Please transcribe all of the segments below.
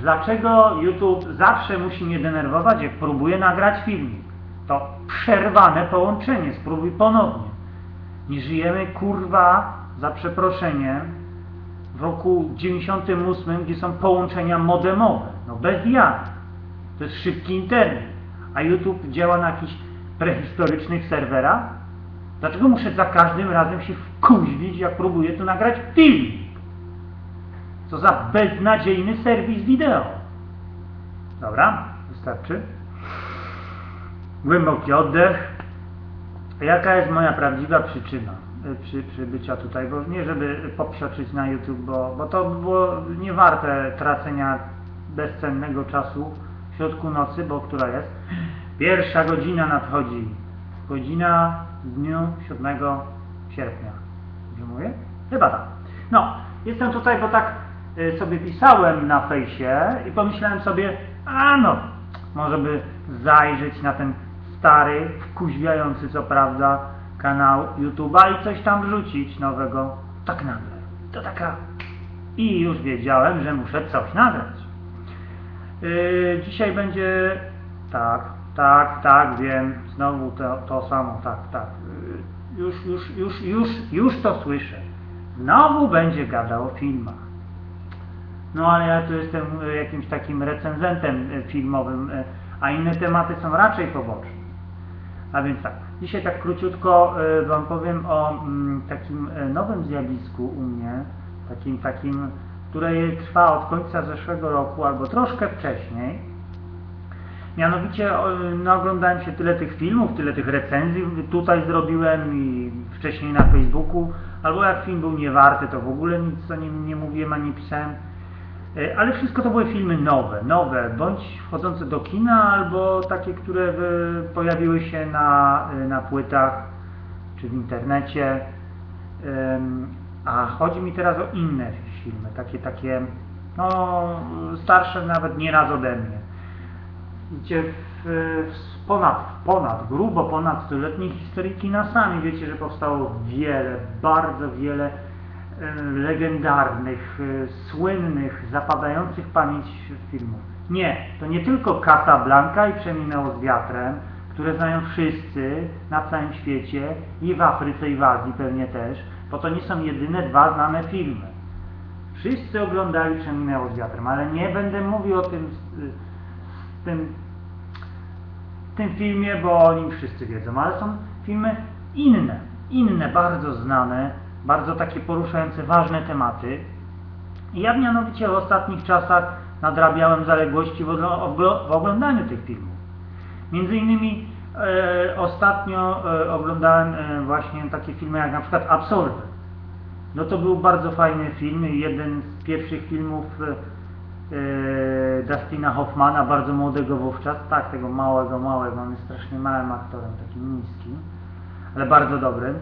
Dlaczego YouTube zawsze musi mnie denerwować, jak próbuję nagrać filmik? To przerwane połączenie, spróbuj ponownie. Nie żyjemy, kurwa, za przeproszeniem, w roku 98, gdzie są połączenia modemowe. No bez jaj. To jest szybki internet. A YouTube działa na jakichś prehistorycznych serwerach? Dlaczego muszę za każdym razem się wkuźwić, jak próbuję tu nagrać film? Co za beznadziejny serwis wideo. Dobra, wystarczy. Głęboki oddech. Jaka jest moja prawdziwa przyczyna y, przy, przybycia tutaj? Bo nie żeby popsioczyć na YouTube, bo, bo to by było nie warte tracenia bezcennego czasu w środku nocy, bo która jest? Pierwsza godzina nadchodzi. Godzina w dniu 7 sierpnia. Dobrze mówię? Chyba tak. No, jestem tutaj, bo tak sobie pisałem na fejsie i pomyślałem sobie, a no, może by zajrzeć na ten stary, wkuźwiający co prawda kanał YouTube'a i coś tam wrzucić nowego. Tak nagle. To taka... I już wiedziałem, że muszę coś nagrać. Yy, dzisiaj będzie... Tak, tak, tak, wiem. Znowu to, to samo, tak, tak. Yy, już, już, już, już, już to słyszę. Znowu będzie gadał o filmach. No ale ja tu jestem e, jakimś takim recenzentem e, filmowym, e, a inne tematy są raczej poboczne. A więc tak, dzisiaj tak króciutko Wam powiem o mm, takim nowym zjawisku u mnie, takim, takim, które trwa od końca zeszłego roku albo troszkę wcześniej. Mianowicie no, oglądałem się tyle tych filmów, tyle tych recenzji tutaj zrobiłem i wcześniej na Facebooku, albo jak film był niewarty, to w ogóle nic o nim nie mówiłem ani pisałem. E, Ale wszystko to były filmy nowe, nowe, bądź wchodzące do kina, albo takie, które pojawiły się na, e, na płytach czy w internecie. A chodzi mi teraz o inne filmy, takie, takie, no, starsze nawet nieraz ode mnie. Wiecie, w, w ponad, ponad, grubo ponad stuletniej historii kina sami wiecie, że powstało wiele, bardzo wiele legendarnych, e, słynnych, zapadających pamięć filmów. Nie, to nie tylko Casablanca i Przeminęło z wiatrem, które znają wszyscy na całym świecie i w Afryce i w Azji pewnie też, bo to nie są jedyne dwa znane filmy. Wszyscy oglądali Przeminęło z wiatrem, ale nie będę mówił o tym, tym, tym filmie, bo o nim wszyscy wiedzą, ale są filmy inne, inne, bardzo znane, bardzo takie poruszające ważne tematy. I ja mianowicie w ostatnich czasach nadrabiałem zaległości w, oglądaniu tych filmów. Między innymi e, ostatnio e, oglądałem e, właśnie takie filmy jak na przykład Absolwent. No to był bardzo fajny film, jeden z pierwszych filmów e, e, Dustina Hoffmana, bardzo młodego wówczas, tak, tego małego, małego, on jest strasznie małym aktorem, takim niskim, ale bardzo dobrym.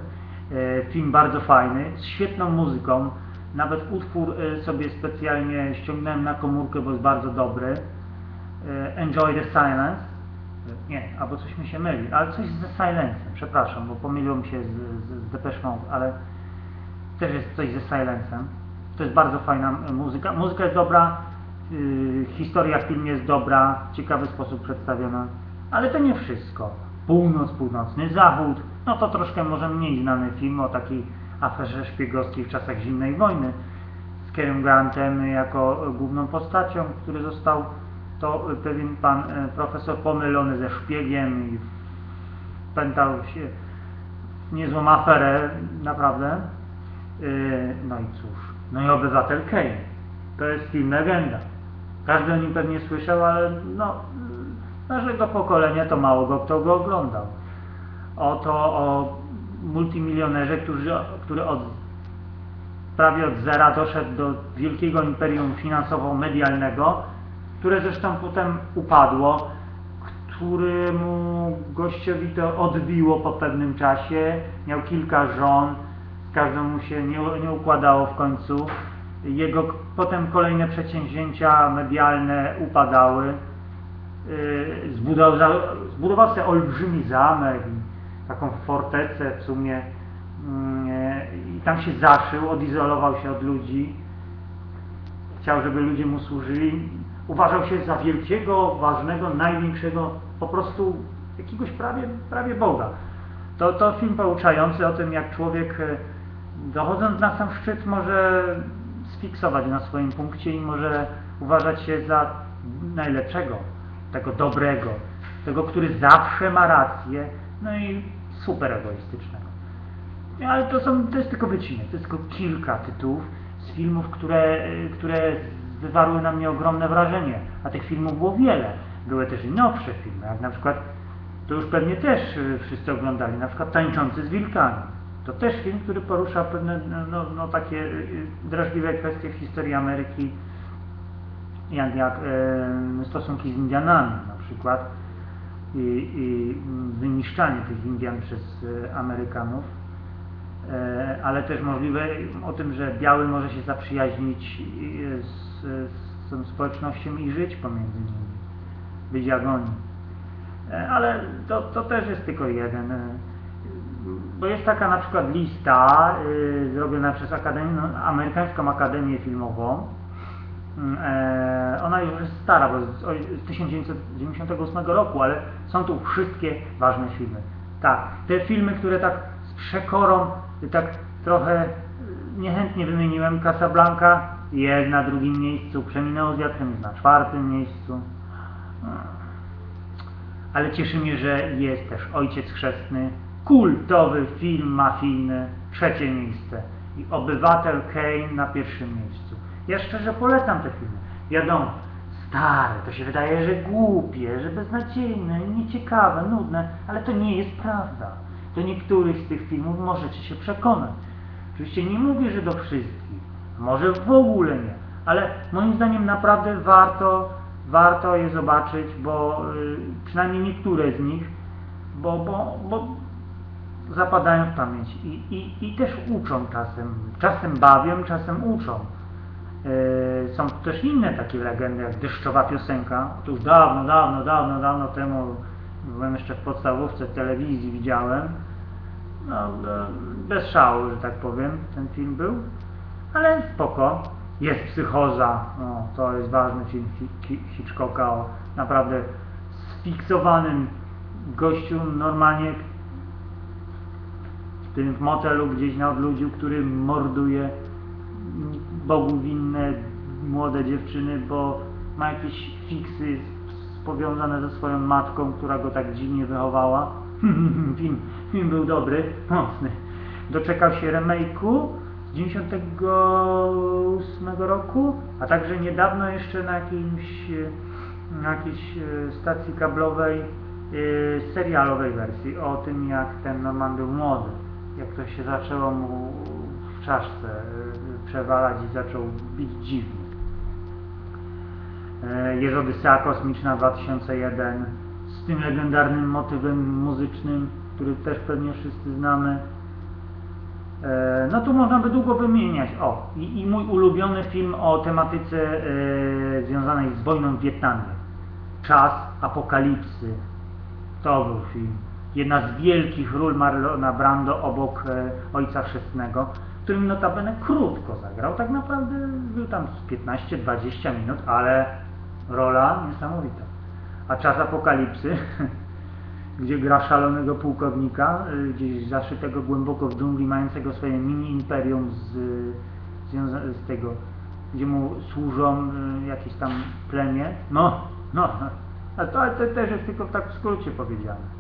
E, film bardzo fajny, z świetną muzyką, nawet utwór e, sobie specjalnie ściągnąłem na komórkę, bo jest bardzo dobry. E, Enjoy the Silence. Nie, albo coś mi się myli, ale coś ze Silencem, przepraszam, bo pomyliło mi się z, z, z Depeche Mode, ale też jest coś ze Silencem. To jest bardzo fajna muzyka. Muzyka jest dobra, historia w filmie jest dobra, w ciekawy sposób przedstawiona, ale to nie wszystko. Północ, północny zachód, no to troszkę może mniej znany film o takiej aferze szpiegowskiej w czasach zimnej wojny z Cary Grantem jako e, główną postacią, który został to e, pewien pan e, profesor pomylony ze szpiegiem i wpętał się w niezłą aferę, naprawdę. Yy, No i cóż, no i Obywatel Kane. To jest film legenda. Każdy o nim pewnie słyszał, ale no, naszego pokolenia to mało go kto go oglądał. Oto o multimilionerze, który, który od, prawie od zera doszedł do wielkiego imperium finansowo-medialnego, które zresztą potem upadło, któremu gościowi to odbiło po pewnym czasie, miał kilka żon, z każdą mu się nie, nie układało w końcu. Jego potem kolejne przedsięwzięcia medialne upadały. Yy, Zbudował, zbudował sobie olbrzymi zamek, taką fortecę w sumie yy, i tam się zaszył, odizolował się od ludzi. chciał, żeby ludzie mu służyli. Uważał się za wielkiego, ważnego, największego, po prostu jakiegoś prawie, prawie Boga. To, to film pouczający o tym, jak człowiek e, dochodząc na sam szczyt może sfiksować na swoim punkcie i może uważać się za najlepszego, tego dobrego, tego, który zawsze ma rację, no i super egoistycznego. Ale to, są, to jest tylko wycinek, to jest tylko kilka tytułów z filmów, które, które wywarły na mnie ogromne wrażenie, a tych filmów było wiele. Były też i nowsze filmy, jak na przykład, to już pewnie też y, wszyscy oglądali, na przykład Tańczący z wilkami. To też film, który porusza pewne no, no, takie y, y, drażliwe kwestie w historii Ameryki, jak, jak e, stosunki z Indianami na przykład i, i wyniszczanie tych Indian przez e, Amerykanów, e, ale też możliwe o tym, że biały może się zaprzyjaźnić z, z tą społecznością i żyć pomiędzy nimi, być jak Ale to, to też jest tylko jeden. Bo jest taka na przykład lista y, zrobiona przez Akademię, no, Amerykańską Akademię Filmową. E, ona już jest stara, bo z, oj- z 1998 roku, ale są tu wszystkie ważne filmy. Tak, te filmy, które tak z przekorą, tak trochę niechętnie wymieniłem, Casablanca jest na drugim miejscu, Przeminęło z wiatrem jest na czwartym miejscu. Ale cieszy mnie, że jest też Ojciec Chrzestny, kultowy film mafijny, trzecie miejsce i Obywatel Kane na pierwszym miejscu. Ja szczerze polecam te filmy. Wiadomo, stare, to się wydaje, że głupie, że beznadziejne, nieciekawe, nudne, ale to nie jest prawda. Do niektórych z tych filmów możecie się przekonać. Oczywiście nie mówię, że do wszystkich, może w ogóle nie, ale moim zdaniem naprawdę warto, warto je zobaczyć, bo y, przynajmniej niektóre z nich, bo, bo, bo zapadają w pamięć i, i, i też uczą czasem, czasem bawią, czasem uczą. Yy, Są też inne takie legendy, jak deszczowa piosenka. To już dawno, dawno, dawno, dawno temu, byłem jeszcze w podstawówce telewizji, widziałem. No, e, bez szału, że tak powiem, ten film był. Ale spoko. Jest psychoza, no, to jest ważny film Hi- Hi- Hitchcocka o naprawdę sfiksowanym gościu, normalnie w tym w motelu gdzieś na odludziu, który morduje Bogu winne młode dziewczyny, bo ma jakieś fiksy powiązane ze swoją matką, która go tak dziwnie wychowała. film, film był dobry, mocny. Doczekał się remake'u z 98 roku, a także niedawno jeszcze na jakimś na jakiejś e, stacji kablowej e, serialowej wersji o tym, jak ten Norman był młody. Jak to się zaczęło mu czaszce e, przewalać i zaczął bić dziwnie. E, Jest Odysea Kosmiczna 2001 z tym legendarnym motywem muzycznym, który też pewnie wszyscy znamy. E, No tu można by długo wymieniać. O, i, i mój ulubiony film o tematyce e, związanej z wojną w Wietnamie. Czas apokalipsy. To był film. Jedna z wielkich ról Marlona Brando obok Ojca Chrzestnego, którym notabene krótko zagrał. Tak naprawdę był tam z 15-20 minut, ale rola niesamowita. A Czas apokalipsy, gdzie gra szalonego pułkownika, y, gdzieś zaszytego głęboko w dżungli, mającego swoje mini imperium z, z tego, gdzie mu służą y, jakieś tam plemię. No, no, ale to, ale to też jest tylko tak w skrócie powiedziane.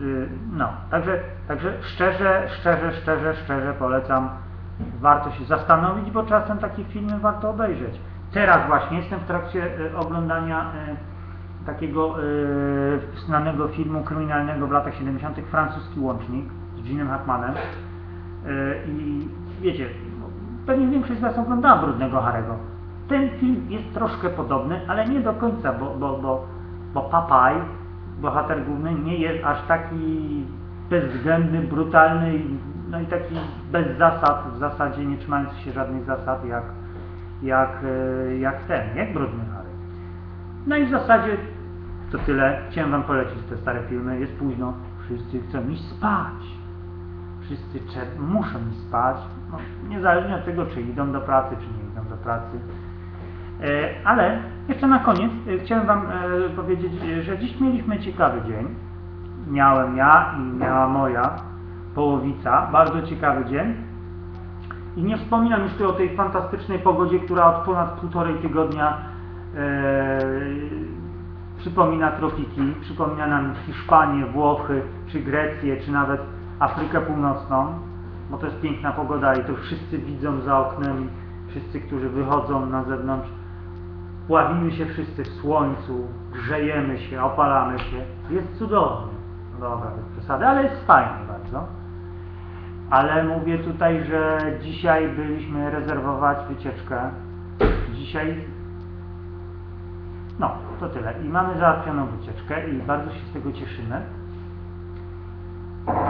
Y, No, także, także szczerze, szczerze, szczerze, szczerze polecam. Warto się zastanowić, bo czasem takie filmy warto obejrzeć. Teraz właśnie jestem w trakcie y, oglądania y, takiego znanego filmu kryminalnego w latach 70. Francuski Łącznik z Ginem Hackmanem. I wiecie, no, pewnie większość z Was oglądała Brudnego Harego. Ten film jest troszkę podobny, ale nie do końca, bo, bo, bo, bo Papaj, bohater główny, nie jest aż taki bezwzględny, brutalny, no i taki bez zasad, w zasadzie nie trzymający się żadnych zasad, jak, jak, e, jak ten, jak Brudny Harry. No i w zasadzie to tyle. Chciałem Wam polecić te stare filmy. Jest późno, wszyscy chcą iść spać. Wszyscy muszą iść spać, no, niezależnie od tego, czy idą do pracy, czy nie idą do pracy. Ale jeszcze na koniec e, chciałem Wam e, powiedzieć, e, że dziś mieliśmy ciekawy dzień. Miałem ja i miała moja połowica. Bardzo ciekawy dzień. I nie wspominam już tu o tej fantastycznej pogodzie, która od ponad półtorej tygodnia e, przypomina tropiki, przypomina nam Hiszpanię, Włochy, czy Grecję, czy nawet Afrykę Północną, bo to jest piękna pogoda i to wszyscy widzą za oknem, wszyscy, którzy wychodzą na zewnątrz, pławimy się wszyscy w słońcu, grzejemy się, opalamy się, jest cudownie. Dobra, bez przesady, ale jest fajnie bardzo. Ale mówię tutaj, że dzisiaj byliśmy rezerwować wycieczkę. Dzisiaj no, to tyle. I mamy załatwioną wycieczkę i bardzo się z tego cieszymy.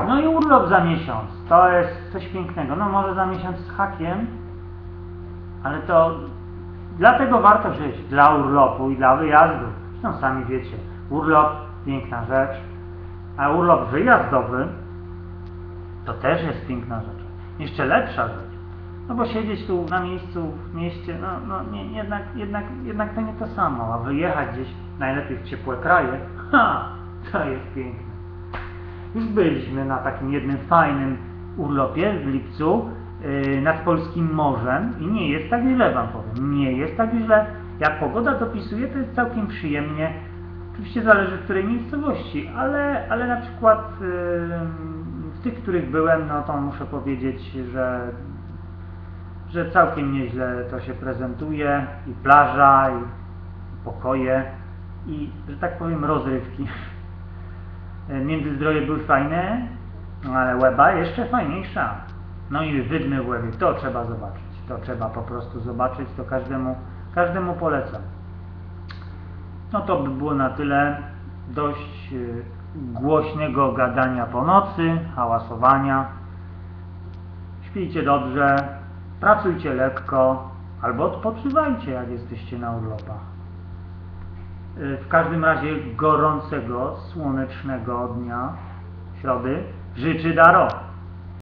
No i urlop za miesiąc. To jest coś pięknego. No może za miesiąc z hakiem, ale to dlatego warto żyć. Dla urlopu i dla wyjazdu. Zresztą sami wiecie, urlop piękna rzecz, a urlop wyjazdowy to też jest piękna rzecz. Jeszcze lepsza rzecz. No bo siedzieć tu na miejscu, w mieście, no, no nie, jednak, jednak, jednak to nie to samo, a wyjechać gdzieś, najlepiej w ciepłe kraje, ha, to jest piękne. Już byliśmy na takim jednym fajnym urlopie w lipcu nad Polskim Morzem i nie jest tak źle Wam powiem, nie jest tak źle. Jak pogoda dopisuje, to jest całkiem przyjemnie. Oczywiście zależy w której miejscowości, ale, ale na przykład yy, w tych, których byłem, no to muszę powiedzieć, że że całkiem nieźle to się prezentuje i plaża, i pokoje i, że tak powiem, rozrywki. Międzyzdroje były fajne, ale Łeba jeszcze fajniejsza. No i wydmy w Łebie, to trzeba zobaczyć. To trzeba po prostu zobaczyć, to każdemu, każdemu polecam. No to by było na tyle. Dość y, głośnego gadania po nocy, hałasowania. Śpijcie dobrze, pracujcie lekko albo odpoczywajcie, jak jesteście na urlopach. Y, W każdym razie gorącego, słonecznego dnia, środy, życzy Daro.